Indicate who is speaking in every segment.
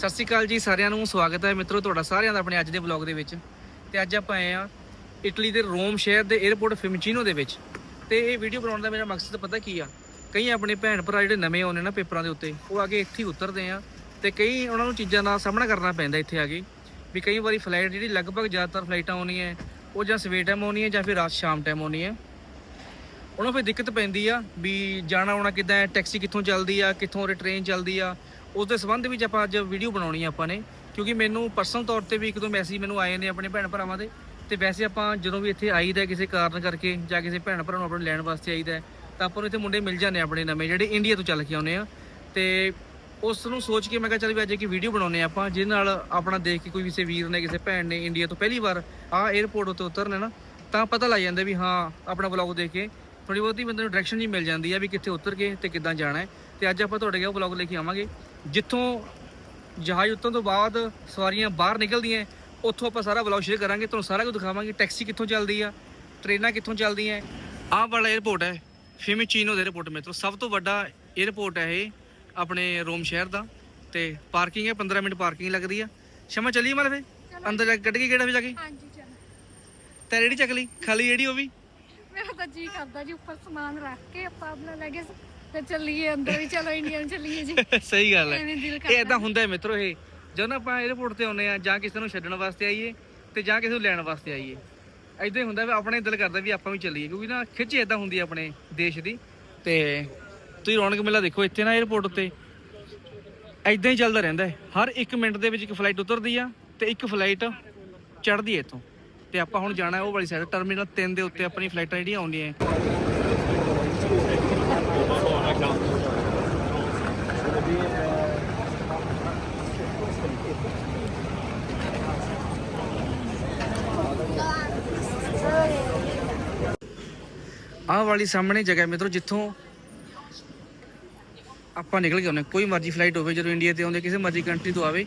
Speaker 1: ਸਤਿ ਸ਼੍ਰੀ ਅਕਾਲ ਜੀ, ਸਾਰਿਆਂ ਨੂੰ ਸਵਾਗਤ ਹੈ ਮਿੱਤਰੋ, ਤੁਹਾਡਾ ਸਾਰਿਆਂ ਦਾ ਆਪਣੇ ਅੱਜ ਦੇ ਵਲੌਗ ਦੇ ਵਿੱਚ। ਤੇ ਅੱਜ ਆਪਾਂ ਆਏ ਆ ਇਟਲੀ ਦੇ ਰੋਮ ਸ਼ਹਿਰ ਦੇ 에ਅਰਪੋਰਟ ਫਿਮਚੀਨੋ ਦੇ ਵਿੱਚ। ਤੇ ਇਹ ਵੀਡੀਓ ਬਣਾਉਣ ਦਾ ਮੇਰਾ ਮਕਸਦ ਪਤਾ ਕੀ ਆ? ਕਈ ਆਪਣੇ ਭੈਣ ਭਰਾ ਜਿਹੜੇ ਨਵੇਂ ਆਉਂਦੇ ਨਾ ਪੇਪਰਾਂ ਦੇ ਉੱਤੇ, ਉਹ ਅੱਗੇ ਇੱਥੇ ਹੀ ਉਤਰਦੇ ਆ ਤੇ ਕਈ ਉਹਨਾਂ ਨੂੰ ਚੀਜ਼ਾਂ ਦਾ ਸਾਹਮਣਾ ਕਰਨਾ ਪੈਂਦਾ ਇੱਥੇ ਆ ਕੇ। ਵੀ ਕਈ ਵਾਰੀ ਫਲਾਈਟ ਜਿਹੜੀ ਲਗਭਗ ਜ਼ਿਆਦਾਤਰ ਫਲਾਈਟਾਂ ਆਉਣੀਆਂ ਉਹ ਜਾਂ ਸਵੇਰ ਟਾਈਮ ਆਉਣੀ ਹੈ ਜਾਂ ਫਿਰ ਰਾਤ ਸ਼ਾਮ ਟਾਈਮ ਆਉਣੀ ਹੈ ਉਹਨਾਂ ਨੂੰ ਫਿਰ ਦਿੱਕਤ ਪੈਂਦੀ ਆ ਵੀ ਜਾਣਾ ਆਉਣਾ ਕਿੱਦਾਂ ਹੈ ਟੈਕਸੀ ਕਿੱਥੋਂ ਚੱਲਦੀ ਆ, ਕਿੱਥੋਂ ਰੇ ਟ੍ਰੇਨ ਚੱਲਦੀ ਆ ਉਸ ਦੇ ਸੰਬੰਧ ਵਿੱਚ ਆਪਾਂ ਅੱਜ ਵੀਡੀਓ ਬਣਾਉਣੀ ਆ ਆਪਾਂ ਨੇ ਕਿਉਂਕਿ ਮੈਨੂੰ ਪਰਸਨਲ ਤੌਰ ਤੇ ਵੀ ਇੱਕ ਦੋ ਮੈਸੇਜ ਮੈਨੂੰ ਆਏ ਨੇ ਆਪਣੇ ਭੈਣ ਭਰਾਵਾਂ ਦੇ ਤੇ ਵੈਸੇ ਆਪਾਂ ਜਦੋਂ ਵੀ ਇੱਥੇ ਆਈਦਾ ਕਿਸੇ ਕਾਰਨ ਕਰਕੇ ਜਾਂ ਕਿਸੇ ਭੈਣ ਭਰਾ ਨੂੰ ਆਪਣੇ ਲੈਣ ਵਾਸਤੇ ਆਈਦਾ ਹੈ, ਤਾਂ ਆਪਾਂ ਨੂੰ ਇੱਥੇ ਮੁੰਡੇ ਮਿਲ ਜਾਂਦੇ ਆ ਆਪਣੇ ਨਵੇਂ ਜਿਹੜੇ ਇੰਡੀਆ ਤੋਂ ਚੱਲ ਕੇ ਆਉਂਦੇ ਆ। ਤੇ ਉਸ ਨੂੰ ਸੋਚ ਕੇ ਮੈਂ ਕਿਹਾ ਚੱਲ ਵੀ ਅੱਜ ਇੱਕ ਵੀਡੀਓ ਬਣਾਉਨੇ ਆ ਆਪਾਂ ਜਿਹਦੇ ਨਾਲ ਆਪਣਾ ਦੇਖ ਕੇ ਕੋਈ ਕਿਸੇ ਵੀਰ ਨੇ ਕਿਸੇ ਭੈਣ ਨੇ ਇੰਡੀਆ ਤੋਂ ਪਹਿਲੀ ਵਾਰ ਆਹ 에ਅਰਪੋਰਟ ਉੱਤੇ ਉਤਰਨੇ ਨਾ ਤਾਂ ਪਤਾ ਲੱਗ ਜਾਂਦਾ ਵੀ ਹਾਂ ਆਪਣਾ ਵਲੌਗ ਦੇਖ ਕੇ ਥੋੜੀ ਬਹੁਤੀ ਬੰਦੇ ਨੂੰ ਡਾਇਰੈਕਸ਼ਨ ਜੀ ਮਿਲ ਜਾਂਦੀ ਆ ਵੀ ਕਿੱਥੇ ਉਤਰ ਕੇ ਤੇ ਕਿੱਦਾਂ ਜਾਣਾ ਹੈ। ਤੇ ਅੱਜ ਆਪਾਂ ਤੁਹਾਡੇ ਕੋਲ ਵਲੌਗ ਲੈ ਕੇ ਆਵਾਂਗੇ। ਜਿੱਥੋਂ ਜਹਾਜ਼ ਉੱਤੋਂ ਤੋਂ ਬਾਅਦ ਸਵਾਰੀਆਂ ਬਾਹਰ ਨਿਕਲਦੀਆਂ ਉੱਥੋਂ ਆਪਾਂ ਸਾਰਾ ਵਲੌਗ ਸ਼ੇਅਰ ਕਰਾਂਗੇ ਤੁਹਾਨੂੰ ਸਾਰਾ ਕੁਝ ਦਿਖਾਵਾਂਗੇ ਟੈਕਸੀ ਕਿੱਥੋਂ ਚੱਲਦੀ ਆ ਟ੍ਰੇਨਾਂ ਕਿੱਥੋਂ ਚੱਲਦੀਆਂ। ਆਹ ਵਾਲਾ 에어ਪੋਰਟ ਹੈ ਫੇਮਸ ਚੀਨੋ ਦਾ 에어ਪੋਰਟ ਮਿੱਤਰੋ ਸਭ ਤੋਂ ਵੱਡਾ 에어ਪੋਰਟ ਹੈ ਇਹ ਆਪਣੇ ਰੋਮ ਸ਼ਹਿਰ ਦਾ ਤੇ ਪਾਰਕਿੰਗ ਹੈ 15 ਮਿੰਟ ਪਾਰਕਿੰਗ ਲੱਗਦੀ ਆ। ਸ਼ਮਾ ਚੱਲੀਏ ਮਲ ਫੇ ਅੰਦਰ ਜਾ ਕੇ ਕੱਢ ਕੇ ਕਿਹੜਾ ਫੇ ਜਾ ਕੇ?
Speaker 2: ਹਾਂਜੀ ਚੱਲ
Speaker 1: ਤੇਰੇ ਜਿਹੜੀ ਚੱਕ ਲਈ ਖਾਲੀ ਜਿਹੜੀ ਉਹ ਵੀ?
Speaker 2: ਮੇਰਾ ਤਾਂ ਜੀ ਕਰਦਾ ਜੀ ਉੱਪਰ ਸਮਾਨ ਰੱਖ ਕੇ ਆਪਾਂ ਆਪਣਾ ਲੈ ਗਏ। ਤੇ ਚੱਲੀਏ ਅੰਦਰ ਵੀ ਚਲੋ ਇੰਡੀਅਨ ਚੱਲੀਏ ਜੀ।
Speaker 1: ਸਹੀ ਗੱਲ ਹੈ।
Speaker 2: ਐਵੇਂ ਦਿਲ
Speaker 1: ਇਹ
Speaker 2: ਕਰਦਾ।
Speaker 1: ਇਦਾਂ ਹੁੰਦਾ ਹੈ ਮਿੱਤਰੋ ਇਹ। ਜਦੋਂ ਨਾ ਆਪਾਂ 에ਅਰਪੋਰਟ ਤੇ ਆਉਂਦੇ ਆ ਜਾਂ ਕਿਸੇ ਨੂੰ ਛੱਡਣ ਵਾਸਤੇ ਆਈਏ ਤੇ ਜਾਂ ਕਿਸੇ ਨੂੰ ਲੈਣ ਵਾਸਤੇ ਆਈਏ ਇਦਾਂ ਹੀ ਹੁੰਦਾ ਵੀ ਆਪਣੇ ਦਿਲ ਕਰਦਾ ਵੀ ਆਪਾਂ ਵੀ ਚੱਲੀਏ ਕਿਉਂਕਿ ਨਾ ਖਿੱਚ ਇਦਾਂ ਹੁੰਦੀ ਹੈ ਆਪਣੇ ਦੇਸ਼ ਦੀ। ਤੇ ਤੁਸੀਂ ਰੌਣਕ ਮੇਲਾ ਦੇਖੋ ਇੱਥੇ ਨਾ 에ਅਰਪੋਰਟ ਉੱਤੇ ਇਦਾਂ ਹੀ ਚੱਲਦਾ ਰਹਿੰਦਾ ਹੈ। ਹਰ 1 ਮਿੰਟ ਦੇ ਵਿੱਚ ਇੱਕ ਫਲਾਈਟ ਉਤਰਦੀ ਆ ਤੇ ਇੱਕ ਫਲਾਈਟ ਚੜ੍ਹਦੀ ਹੈ ਇੱਥੋਂ। ਤੇ ਆਪਾਂ ਹੁਣ ਜਾਣਾ ਹੈ ਉਹ ਵਾਲੀ ਸਾਈਡ ਟਰਮੀਨਲ 3 ਦੇ ਉੱਤੇ ਆਪਣੀ ਫਲਾਈਟਾਂ ਜਿਹੜੀਆਂ ਆਉਂਦੀਆਂ ਹੈ। ਆਹ ਵਾਲੀ ਸਾਹਮਣੇ ਜਗ੍ਹਾ ਹੈ ਮਿੱਤਰੋ, ਜਿੱਥੋਂ ਆਪਾਂ ਨਿਕਲ ਕੇ ਆਉਨੇ ਕੋਈ ਮਰਜ਼ੀ ਫਲਾਈਟ ਹੋਵੇ, ਜਦੋਂ ਇੰਡੀਆ ਤੇ ਆਉਂਦੇ, ਕਿਸੇ ਮਰਜ਼ੀ ਕੰਟਰੀ ਤੋਂ ਆਵੇ,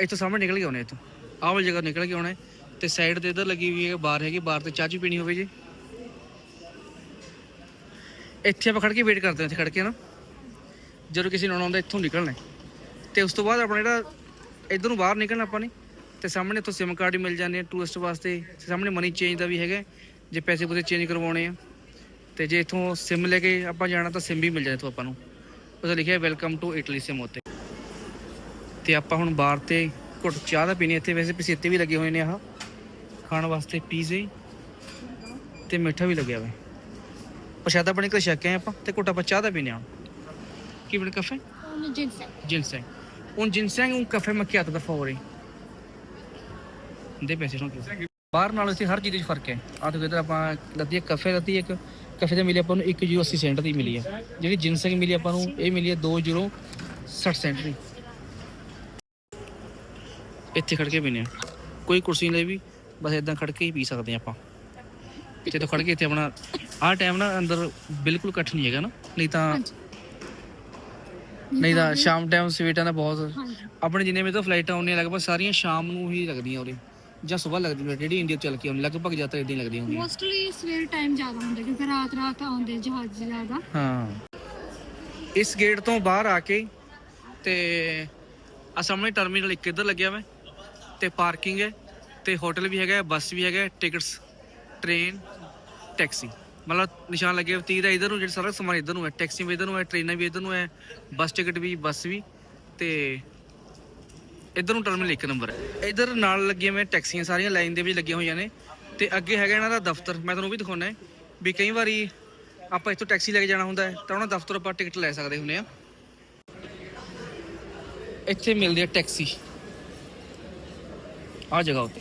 Speaker 1: ਇੱਥੋਂ ਸਾਹਮਣੇ ਨਿਕਲ ਕੇ ਆਉਨੇ ਇੱਥੋਂ। ਆਹ ਵਾਲੀ ਜਗ੍ਹਾ ਨਿਕਲ ਕੇ ਆਉਣਾ ਤੇ ਸਾਈਡ ਤੇ ਇਧਰ ਲੱਗੀ ਹੋਈ ਹੈ ਬਾਰ ਹੈਗੀ ਬਾਰ ਤੇ ਚਾਹ ਪੀਣੀ ਹੋਵੇ ਜੀ। ਇੱਥੇ ਆਪਾਂ ਖੜ ਕੇ ਵੇਟ ਕਰਦੇ ਹਾਂ ਇੱਥੇ ਖੜ ਕੇ ਨਾ ਜਦੋਂ ਕਿਸੇ ਨੂੰ ਆਉਣਾ ਹੁੰਦਾ ਇੱਥੋਂ ਨਿਕਲਣਾ ਹੈ। ਤੇ ਉਸ ਤੋਂ ਬਾਅਦ ਆਪਣਾ ਜਿਹੜਾ ਇਧਰ ਨੂੰ ਬਾਹਰ ਨਿਕਲਣਾ ਆਪਾਂ ਨੇ, ਤੇ ਸਾਹਮਣੇ ਇੱਥੋਂ ਸਿਮ ਕਾਰਡ ਹੀ ਮਿਲ ਜਾਂਦੇ ਆ ਟੂਰਿਸਟ ਵਾਸਤੇ। ਤੇ ਸਾਹਮਣੇ ਮਨੀ ਚੇਂਜ ਦਾ ਵੀ ਹੈਗਾ ਜੇ ਪੈਸੇ ਪੂਸੇ ਚੇਂਜ ਕਰਵਾਉਣੇ ਆ। ਤੇ ਜੇ ਇਥੋਂ ਸਿਮ ਲੈ ਕੇ ਆਪਾਂ ਜਾਣਾ ਤਾਂ ਸਿਮ ਵੀ ਮਿਲ ਜਾਏ ਇੱਥੋਂ ਆਪਾਂ ਨੂੰ। ਉਹਦਾ ਲਿਖਿਆ ਵੈਲਕਮ ਟੂ ਇਟਲੀ ਸਿਮ ਉੱਤੇ। ਤੇ ਆਪਾਂ ਹੁਣ ਬਾਹਰ ਤੇ ਘੁੱਟ ਚਾਹ ਦਾ ਪੀਣੀ ਇੱਥੇ ਵੈਸੇ ਪਸੀਤੇ ਵੀ ਲੱਗੇ ਹੋਏ ਨੇ ਆਹ। ਖਾਣ ਵਾਸਤੇ ਪੀਜ਼ੇ ਤੇ ਮਿੱਠਾ ਵੀ ਲੱਗਿਆ ਹੋਇਆ ਪ੍ਰਸ਼ਾਦਾ ਬਣੇ ਕੇ ਛੱਕ ਆਏ ਆਪਾਂ ਤੇ ਘੁੱਟ ਆਪਾਂ ਚਾਹ ਦਾ ਪੀਣੇ ਆ ਕੀ ਬਣ ਕਾਫੇ
Speaker 2: ਉਹਨੂੰ ਜਿੰਸ
Speaker 1: ginseng. Un ginseng, un caffè macchiato da favore. ਦੇ ਪੈਸੇ ਨੂੰ ਬਾਹਰ ਨਾਲ ਇੱਥੇ ਹਰ ਚੀਜ਼ ਵਿੱਚ ਫ਼ਰਕ ਹੈ। ਆ ਦੇਖੋ ਇਧਰ ਆਪਾਂ ਲੱਤੀ ਇੱਕ ਕਾਫੇ ਲੱਤੀ ਇੱਕ ਕਾਫੇ ਤੇ ਮਿਲੀ ਆਪਾਂ ਨੂੰ 1.80 ਸੈਂਟ ਦੀ ਮਿਲੀ ਹੈ। ਜਿਹੜੀ ਜਿੰਸੈਂਗ ਮਿਲੀ ਆਪਾਂ ਨੂੰ ਇਹ ਮਿਲੀ ਹੈ 2.60 ਸੈਂਟ ਦੀ। ਇੱਥੇ ਖੜ ਕੇ ਪੀਨੇ ਆ ਕੋਈ ਕੁਰਸੀ ਨਹੀਂ ਲਈ ਵੀ ਬਸ ਇਦਾਂ ਖੜ ਕੇ ਹੀ ਪੀ ਸਕਦੇ ਆ ਆਪਾਂ। ਇੱਥੇ ਤੋਂ ਖੜ ਕੇ ਇੱਥੇ ਆਪਣਾ ਆਹ ਟਾਈਮ ਨਾ ਅੰਦਰ ਬਿਲਕੁਲ ਇਕੱਠ ਨਹੀਂ ਹੈਗਾ ਨਾ ਨਹੀਂ ਤਾਂ ਨਹੀਂ ਤਾਂ ਸ਼ਾਮ ਟਾਈਮ ਸਵੇਟਾਂ ਦਾ ਬਹੁਤ ਆਪਣੇ ਜਿੰਨੇ ਵੀ ਤਾਂ ਫਲਾਈਟਾਂ ਆਉਂਦੀਆਂ ਲਗਭਗ ਸਾਰੀਆਂ ਸ਼ਾਮ ਨੂੰ ਹੀ ਲੱਗਦੀਆਂ ਉਰੇ ਜਾਂ ਸਵੇਰ ਲੱਗਦੀਆਂ ਜਿਹੜੀ ਇੰਡੀਆ ਤੋਂ ਚੱਲ ਕੇ ਆਉਂਦੀ ਲਗਭਗ ਜ਼ਿਆਦਾ ਇਦਾਂ ਹੀ ਲੱਗਦੀਆਂ ਹੁੰਦੀਆਂ।
Speaker 2: ਮੋਸਟਲੀ ਸਵੇਰ ਟਾਈਮ ਜ਼ਿਆਦਾ ਹੁੰਦਾ ਕਿਉਂਕਿ ਰਾਤ ਰਾਤ ਆਉਂਦੇ ਜਹਾਜ਼ ਜ਼ਿਆਦਾ।
Speaker 1: ਹਾਂ। ਇਸ ਗੇਟ ਤੋਂ ਬਾਹਰ ਆ ਕੇ ਤੇ ਆ ਸਾਹਮਣੇ ਟਰਮੀਨਲ ਇੱਕ ਇੱਧਰ ਲੱਗਿਆ ਵਾ ਤੇ ਪਾਰਕਿੰਗ ਹੈ ਤੇ ਹੋਟਲ ਵੀ ਹੈਗਾ ਬੱਸ ਵੀ ਹੈਗਾ ਟਿਕਟਸ ਟ੍ਰੇਨ ਟੈਕਸੀ ਮਤਲਬ ਨਿਸ਼ਾਨ ਲੱਗੇ ਹੋਏ ਦਾ ਹੈ ਇਧਰ ਨੂੰ, ਜਿਹੜਾ ਸਾਰਾ ਸਮਾਨ ਇਧਰ ਨੂੰ ਹੈ। ਟੈਕਸੀ ਵੀ ਇਧਰ ਨੂੰ ਹੈ ਟ੍ਰੇਨਾਂ ਵੀ ਇਧਰ ਨੂੰ ਹੈ ਬੱਸ ਟਿਕਟ ਵੀ ਬੱਸ ਵੀ। ਤੇ ਇਧਰ ਨੂੰ ਟਰਮੀਨਲ ਇੱਕ ਨੰਬਰ ਹੈ। ਇਧਰ ਨਾਲ ਲੱਗੀਆਂ ਹੋਈਆਂ ਟੈਕਸੀਆਂ ਸਾਰੀਆਂ ਲਾਈਨ ਦੇ ਵਿੱਚ ਲੱਗੀਆਂ ਹੋਈਆਂ ਨੇ। ਤੇ ਅੱਗੇ ਹੈਗਾ ਇਹਨਾਂ ਦਾ ਦਫ਼ਤਰ, ਮੈਂ ਤੁਹਾਨੂੰ ਉਹ ਵੀ ਦਿਖਾਉਣਾ ਹੈ ਵੀ ਕਈ ਵਾਰੀ ਆਪਾਂ ਇੱਥੋਂ ਟੈਕਸੀ ਲੈ ਕੇ ਜਾਣਾ ਹੁੰਦਾ ਹੈ, ਤਾਂ ਉਹਨਾਂ ਦਫ਼ਤਰ ਆਪਾਂ ਟਿਕਟ ਲੈ ਸਕਦੇ ਹੁੰਦੇ ਆ ਇੱਥੇ ਮਿਲਦੀ ਹੈ ਟੈਕਸੀ ਆ ਜਗ੍ਹਾ ਉੱਤੇ।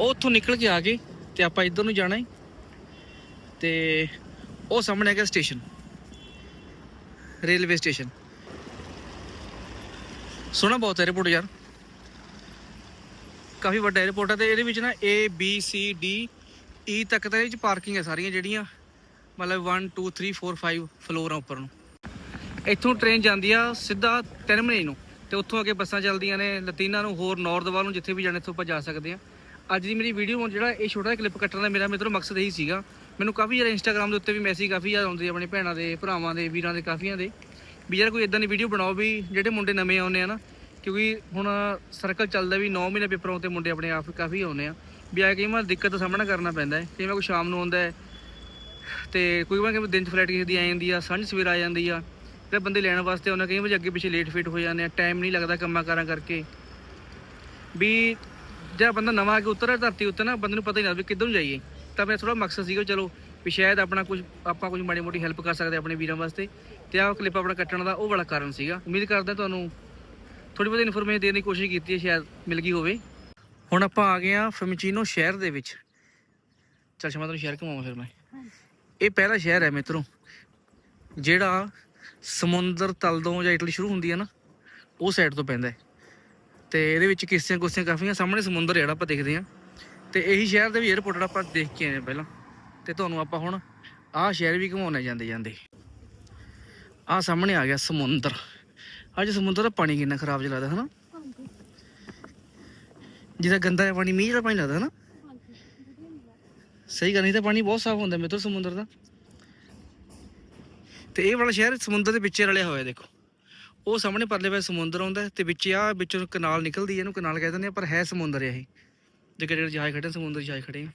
Speaker 1: ਉਹ ਉੱਥੋਂ ਨਿਕਲ ਕੇ ਆ ਗਏ ਤੇ ਆਪਾਂ ਇੱਧਰ ਨੂੰ ਜਾਣਾ ਹੈ। ਤੇ ਉਹ ਸਾਹਮਣੇ ਹੈਗਾ ਸਟੇਸ਼ਨ। Railway station. ਸੋਹਣਾ ਬਹੁਤ ਏਅਰਪੋਰਟ ਯਾਰ। ਕਾਫੀ ਵੱਡਾ ਏਅਰਪੋਰਟ ਹੈ ਤੇ ਇਹਦੇ ਵਿੱਚ ਨਾ A, B, C, D E ਤੱਕ ਤਾਂ ਇਹਦੇ ਵਿੱਚ ਪਾਰਕਿੰਗ ਹੈ ਸਾਰੀਆਂ ਜਿਹੜੀਆਂ। ਮਤਲਬ 1 2 3 4 5 ਫਲੋਰ ਆ ਉੱਪਰ ਨੂੰ। ਇੱਥੋਂ ਟ੍ਰੇਨ ਜਾਂਦੀ ਆ ਸਿੱਧਾ ਤਿਰਮਨੇ ਨੂੰ। ਤੇ ਉੱਥੋਂ ਅੱਗੇ ਬੱਸਾਂ ਚੱਲਦੀਆਂ ਨੇ, ਲਤੀਨਾ ਨੂੰ, ਹੋਰ ਨੌਰਦ ਵੱਲ ਨੂੰ ਜਿੱਥੇ ਵੀ ਜਾਣੇ ਇੱਥੋਂ ਆਪਾਂ ਜਾ ਸਕਦੇ ਆ। ਅੱਜ ਦੀ ਮੇਰੀ ਵੀਡੀਓ ਜਿਹੜਾ ਇਹ ਛੋਟਾ ਜਿਹਾ ਕਲਿੱਪ ਕੱਟਣ ਦਾ ਮੇਰਾ ਮਿੱਤਰੋ ਮਕਸਦ ਇਹੀ ਸੀਗਾ। ਮੈਨੂੰ ਕਾਫੀ ਯਾਰ ਇੰਸਟਾਗ੍ਰam ਦੇ ਉੱਤੇ ਵੀ ਮੈਸੇਜ ਕਾਫੀ ਜ਼ਿਆਦਾ ਆਉਂਦੇ ਆ ਆਪਣੇ ਭੈਣਾਂ ਦੇ, ਭਰਾਵਾਂ ਦੇ, ਵੀਰਾਂ ਦੇ, ਕਾਫੀਆਂ ਦੇ। ਵੀ ਯਾਰ ਕੋਈ ਇਦਾਂ ਦੀ ਵੀਡੀਓ ਬਣਾਓ ਵੀ ਜਿਹੜੇ ਮੁੰਡੇ ਨਵੇਂ ਆਉਂਦੇ ਆ ਨਾ, ਕਿਉਂਕਿ ਹੁਣ ਸਰਕਲ ਚੱਲਦਾ ਵੀ 9 ਮਹੀਨੇ ਪੇਪਰਾਂ ਤੇ ਮੁੰਡੇ ਆਪਣੇ ਆਪ ਕਾਫੀ ਆਉਂਦੇ ਆ। ਵੀ ਆ ਕਈ ਵਾਰ ਦਿੱਕਤ ਦਾ ਸਾਹਮਣਾ ਕਰਨਾ ਪੈਂਦਾ ਹੈ ਕਈ ਵਾਰ ਕੋਈ ਸ਼ਾਮ ਨੂੰ ਆਉਂਦਾ ਹੈ, ਤੇ ਕੋਈ ਵਾਰ ਕਿਵੇਂ ਦਿਨ ਚ ਫਲਾਈਟ ਕਿਸੇ ਦੀ ਆ ਜਾਂਦੀ ਆ, ਸਾਂਝ ਸਵੇਰ ਆ ਜਾਂਦੀ ਆ, ਤੇ ਬੰਦੇ ਲੈਣ ਵਾਸਤੇ ਉਹਨਾਂ ਕਈ ਵਾਰ ਅੱਗੇ ਪਿੱਛੇ ਲੇਟ ਫੇਟ ਹੋ ਜਾਂਦੇ ਆ ਟਾਈਮ ਨਹੀਂ ਲੱਗਦਾ ਕੰਮਾਂ ਕਾਰਾਂ ਕਰਕੇ। ਵੀ ਜਿਹੜਾ ਬੰਦਾ ਨਵਾਂ ਆ ਕੇ ਉਤਰਿਆ ਧਰਤੀ ਉੱਤੇ ਨਾ ਬੰਦੇ ਨੂੰ ਪਤਾ ਹੀ ਨਹੀਂ ਲੱਗਦਾ ਵੀ ਕਿੱਧਰ ਨੂੰ ਜਾਈਏ। ਤਾਂ ਮੇਰਾ ਥੋੜਾ ਮਕਸਦ ਸੀਗਾ ਚਲੋ ਵੀ ਸ਼ਾਇਦ ਆਪਣਾ ਕੁਝ ਆਪਾਂ ਕੁਝ ਮਾੜੀ ਮੋਟੀ ਹੈਲਪ ਕਰ ਸਕਦੇ ਆਪਣੇ ਵੀਰਾਂ ਵਾਸਤੇ। ਤੇ ਆਹ ਕਲਿੱਪ ਆਪਣਾ ਕੱਟਣ ਦਾ ਉਹ ਬੜਾ ਕਾਰਨ ਸੀਗਾ। ਉਮੀਦ ਕਰਦਾ ਤੁਹਾਨੂੰ ਥੋੜੀ ਬਹੁਤੀ ਇਨਫੋਰਮੇਸ਼ਨ ਦੇਣ ਦੀ ਕੋਸ਼ਿਸ਼ ਕੀਤੀ ਹੈ ਸ਼ਾਇਦ ਮਿਲ ਗਈ ਹੋਵੇ। ਹੁਣ ਆਪਾਂ ਆ ਗਏ ਆ ਫੈਮਿਚੀਨੋ ਸ਼ਹਿਰ ਦੇ ਵਿੱਚ। ਚੱਲ ਸ਼ਮਾ ਤੁਹਾਨੂੰ ਸ਼ਹਿਰ ਘੁਮਾਵਾਂ ਫਿਰ ਮੈਂ। ਇਹ ਪਹਿਲਾ ਸ਼ਹਿਰ ਹੈ ਮਿੱਤਰੋ। ਜਿਹੜਾ ਸਮੁੰਦਰ ਤਲ ਤੋਂ ਜਾਂ ਇਟਲੀ ਸ਼ੁਰੂ ਹੁੰਦੀ ਹੈ ਨਾ ਉਹ ਸਾਈਡ ਤੋਂ ਪੈਂਦਾ ਹੈ। ਤੇ ਇਹਦੇ ਵਿੱਚ ਕਿਸ਼ਤੀਆਂ ਕੁਸ਼ਤੀਆਂ ਕਾਫੀਆਂ ਸਾਹਮਣੇ ਸਮੁੰਦਰ ਜਿਹੜਾ ਆਪਾਂ ਦੇਖਦੇ ਆ ਤੇ ਇਹੀ ਸ਼ਹਿਰ ਦੇ ਵੀ 에어ਪੋਰਟ ਜਿਹੜਾ ਆਪਾਂ ਦੇਖ ਕੇ ਆਏ ਹਾਂ ਪਹਿਲਾਂ। ਤੇ ਤੁਹਾਨੂੰ ਆਪਾਂ ਹੁਣ ਆਹ ਸ਼ਹਿਰ ਵੀ ਘੁਮਾਉਣੇ ਜਾਂਦੇ ਜਾਂਦੇ। ਆਹ ਸਾਹਮਣੇ ਆ ਗਿਆ ਸਮੁੰਦਰ। ਅੱਜ ਸਮੁੰਦਰ ਦਾ ਪਾਣੀ ਕਿੰਨਾ ਖਰਾਬ ਜਿਹਾ ਲੱਗਦਾ ਹਨਾ? ਜਿਹਦਾ ਗੰਦਾ ਜਿਹਾ ਪਾਣੀ ਮੀਂਹ ਦਾ ਪਾਣੀ ਲੱਗਦਾ ਹਨਾ। ਸਹੀ ਗੱਲ ਨਹੀਂ ਤਾਂ ਪਾਣੀ ਬਹੁਤ ਸਾਫ਼ ਹੁੰਦਾ ਮਿੱਤਰ ਸਮੁੰਦਰ ਦਾ। ਤੇ ਇਹ ਵਾਲਾ ਸ਼ਹਿਰ ਸਮੁੰਦਰ ਦੇ ਵਿੱਚੇ ਰਲਿਆ ਹੋਇਆ ਦੇਖੋ। ਉਹ ਸਾਹਮਣੇ ਪਰਲੇ ਪਾਸੇ ਸਮੁੰਦਰ ਆਉਂਦਾ ਹੈ ਤੇ ਵਿੱਚ ਆ ਵਿੱਚੋਂ ਕਨਾਲ ਨਿਕਲਦੀ ਹੈ ਇਹਨੂੰ ਕਨਾਲ ਕਹਿ ਦਿੰਦੇ ਆ ਪਰ ਹੈ ਸਮੁੰਦਰ ਹੈ ਇਹ। ਜੇ ਕਿਹੜੇ ਜਹਾਜ਼ ਖੜੇ ਆ, ਸਮੁੰਦਰ ਜਹਾਜ਼ ਖੜੇ ਆ।